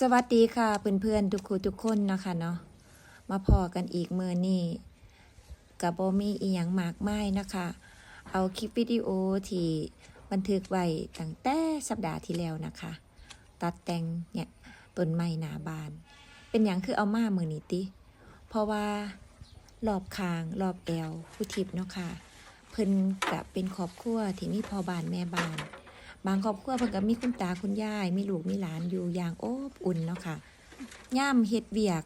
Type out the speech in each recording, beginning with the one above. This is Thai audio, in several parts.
สวัสดีค่ะเพื่อนๆทุกคนทุกคนนะคะเนาะมาพอกันอีกเมื่อนี่กับโบมีอีหยังมากมายนะคะ เอาคลิปวิดีโอที่บันทึกไว้ตั้งแต่สัปดาห์ที่แล้วนะคะ ตัดแต่งเนี่ยต้นไม้หนาบาน เป็นอย่างคือเอามามือนี้ติ เพราะว่ารอบคางรอบแอวผู้ทิพย์เนาะค่ะเพิ่นกะเป็นครอบครัวที่มีพอบานแม่บาน บางครอบครัวเพิ่นก็มีคุณตาคุณยาย มีลูกมีหลานอยู่อย่างโอบอุ่นเนาะค่ะย่ามเฮ็ดเวียก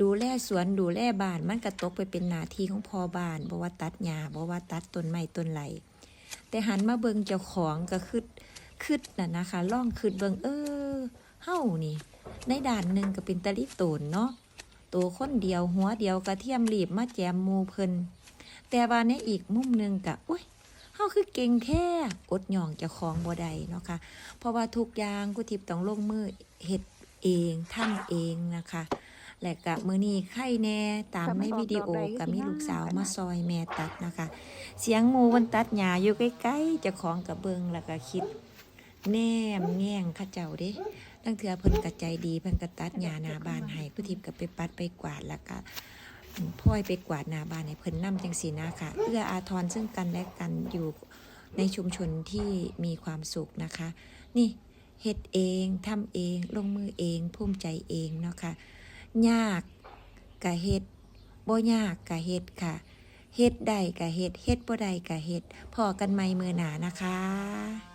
ดูแลสวนดูแลบ้านมันก็ตกไปเป็นหน้าที่ของพ่อบ้านบ่ว่าตัดหญ้าบ่ว่าตัดต้นไม้ต้นไหลแต่หันมาเบิ่งเจ้าของก็คืดคืดน่ะนะคะล่องคืดเบิ่งเออเฮานี่ ในด่านหนึ่งก็เป็นตะลิโตนเนาะตัวคนเดียวหัวเดียวกระเทียมรีบมาแจมมูเพิ่นแต่ว่าในอีกมุมหนึงก็อุ้ยาคือเก่งแท้อดหย่องจ้าของบ่ได้เนาะค่ะเพราะว่าทุกอย่างกุทิพย์ต้องลงมือเฮ็ดเองทำเองนะคะ และก็มื้อนี้ไข่แน่ตามในวิดีโอก็มีลูกสาวมาซอยแม่ตัดนะคะ เสียงหมูมันตัดหญ้าอยู่ใกล้ๆจ้าของก็เบิงแล้วก็คิด แนมแง่งข้าเจ้าเด้ตั้งเถื่อเพิ่นก็ใจดีเพิ่นก็ตัดหญ้านาบานให้กุทิพย์ก็ไปปัดไปกวาดแล้วก็ พ่อยไปกวาดนาบานในเพิ่นนำจังสีนะค่ะ เอื้ออาทรซึ่งกันและกันอยู่ในชุมชนที่มีความสุขนะคะ นี่เฮ็ดเองทำเองลงมือเองภูมิใจเองเนาะค่ะยากกะเฮ็ดบ่ยากกะเฮ็ดค่ะเฮ็ดได้กะเฮ็ดเฮ็ดบ่ได้กะเฮ็ดพอกันใหม่มือหนานะคะ